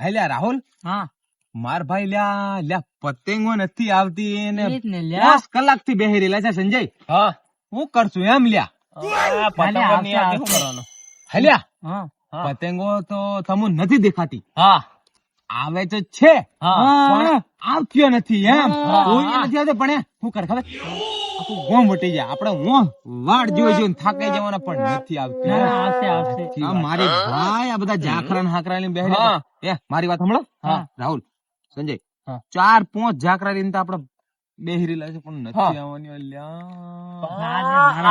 હે લ્યા રાહુલ? હા. માર ભાઈ લ્યા લ્યા પતંગો નથી આવતી ને. દસ કલાકથી બેહી રહેલા છે સંજય. હા. હું કરશું એમ લ્યા. હલ્યા પતંગો તો તમુ નથી દેખાતી. હા. આવે તો છે હા. પણ આવતી નથી એમ. હા. કોઈ નથી આવતો પણ હું કર ખબર? આખું ગોમ વટી જાય. આપણે હું વાડ જોઈ જોઈને થાકી જવાના પણ નથી આવતી. ના, ના, આવશે આવશે. આ મારી ભાઈ આ બધા જાખરા ને હાકરા લઈને બેહી એ મારી વાત સાંભળો. હા. રાહુલ સંજય ચાર પાંચ જાકરા લઈને તો આપણે બેહી રહેલા પણ નથી આવવાની. અલ્યા.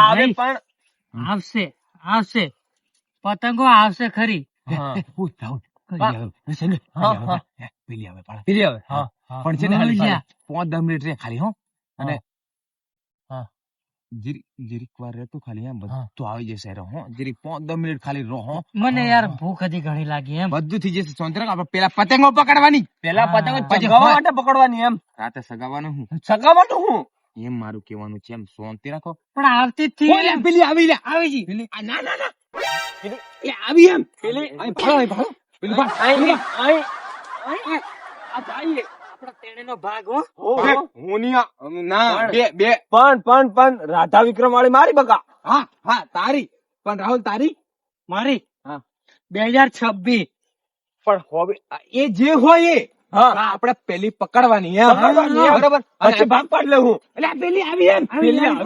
આવે પણ. આવશે આવશે. પતંગો આવશે ખરી. પેલી આવે. આવે, પણ છે ને ખાલી પાંચ દસ મિનિટ રે ખાલી હો. અને હા. જીરીક જીરીક વાર રહેતું ખાલી એમ બધું આવી જશે રે જીરીક પાંચ દસ મિનિટ ખાલી રહો મને યાર ભૂખ હજી ઘણી લાગી એમ. બધું થઈ જશે સોંતરા આપણે પેલા પતંગો પકડવાની. પેલા હા. પછી માટે પકડવાની એમ. રાતે સગાવાનું હું. ચગાવવાનું હું? એમ મારું કહેવાનું છે એમ શાંતિ રાખો. પણ આવતી થી પેલી આવી લે. આવી જી. પેલી ના ના ના. એ આવી એમ. પેલી પેલી આ ભાગ હો. હો, બે, હો. હું ના પણ- બે બે. પણ પણ પણ રાધા વિક્રમ વાળી મારી બકા હા હા તારી. પણ રાહુલ તારી? મારી? હા. બે હજાર છવ્વીસ. પણ હવે એ જે હોય એ હા. આ આપણે પેલી પકડવાની બરાબર? ભાગ પાડ લેવું. એટલે પેલી આવી એમ. પેલી આવી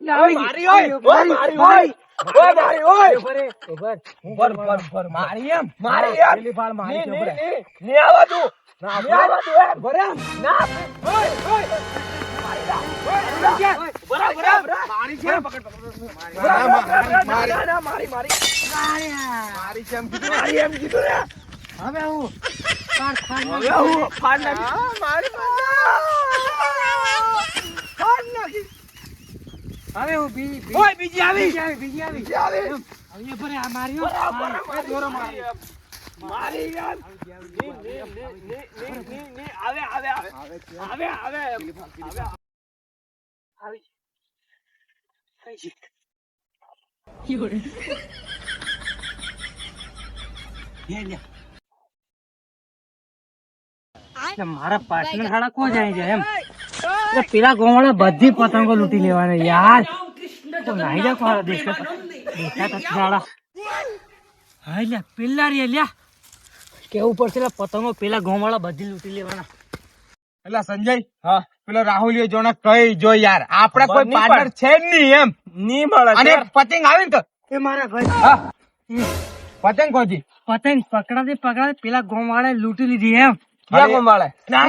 હો, હો. મારી હોય મારી હોય મારી મારી. એમ? મારી મારી ની, આવા ની એમ. બરે એમ. ના ઓય ઓય. બરા બરા બરા મારી એમ. બરા, મા- બરા, બરા, મારી- ના, ના, મારી મારી મારી છે એમ કીધું. મારી એમ કીધું ને હવે હું પાર ખાઈ હવે હું ફાડ નાખી મારી હવે હું બી બી- ઓય બીજી આવી! બીજી આવી બીજી આવી. બીજી આવી! હવે ભરે આ માર્યો દોરો માર્યો મારી યાર! ની, ની, ની, ની, ની, ની, ની, આવે આવે. આવે આવે આવે. આવે મારા પાર્ટનર હાડા કો જાય છે એમ? પેલા ગોવાળા બધી પતંગો લૂંટી લેવાના યાર. તો નાઈ જા કોહાડા દેખાતા દેખાતા હા લ્યા પેલા રે લ્યા. કેવું પડશે પતંગો પેલા ગોવાળા બધી લૂંટી લેવાના. એટલે સંજય હા પેલો રાહુલ જોને કઈ જો યાર આપણે કોઈ પાર્ટનર છે જ નહીં એમ. ની મળે અને પતંગ આવે ને તો. એ મારા ભાઈ હા. પતંગ કોજી? પતંગ પકડાતી પકડાતી પેલા ગોવાળા લૂંટી લીધી એમ. ના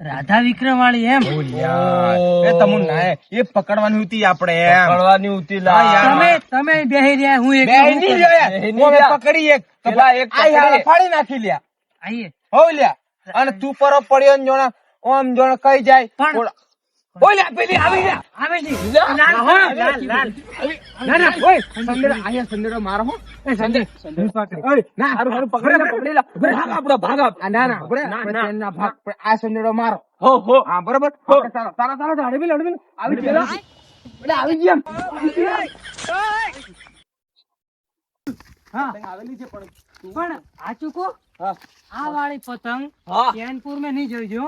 રાધા વિક્રમ વાળી એમ એ તમુન નાહે એ પકડવાની હતી આપણે પકડવાની હતી તમે તમે બેહી રહ્યા હું એક. પકડી એક. પેલા. ફાડી નાખી લ્યા. આઈએ. હો લ્યા. અને તું પરો પડ્યો ને જોણે ઓમ જોણે કઈ જાય. પણ- ઓલા- પેલી આવી લ્યા. આવે છે લાલ લાલ લાલ ના ના ઓય સંદેડો આયા સંદેડો મારો હો એ સંજય સંજય પકડ. ઓય ના હારું, હારું, પકડી પકડી લે. ભાગ આપડો, ભાગ આપ. ના ના આપણે ના. ભાગ આ સંદેડો મારો હો, હો. હા બરોબર હો. આપણે તારો તારો તારો તો હળવી લે, હળવી લે. આવી ગયો એટલે આવી ગયો એમ. આવી ગયો એમ. હા આવેલી છે પણ પણ આ ચૂકો હા. આ વાળી પતંગ હા. ચેનપુર મેં નહીં જોઈ જો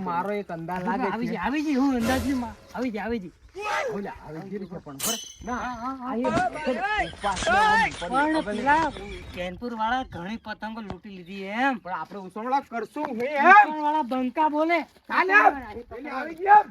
મારો એક અંદાજ લાગે આવી જી હું અંદાજ આવી જી આવી જી. ચેનપુર વાળા ઘણી પતંગો લૂંટી લીધી એમ. પણ આપણે ઉસમણા કરશું વાળા બંકા બોલે. આવી એમ.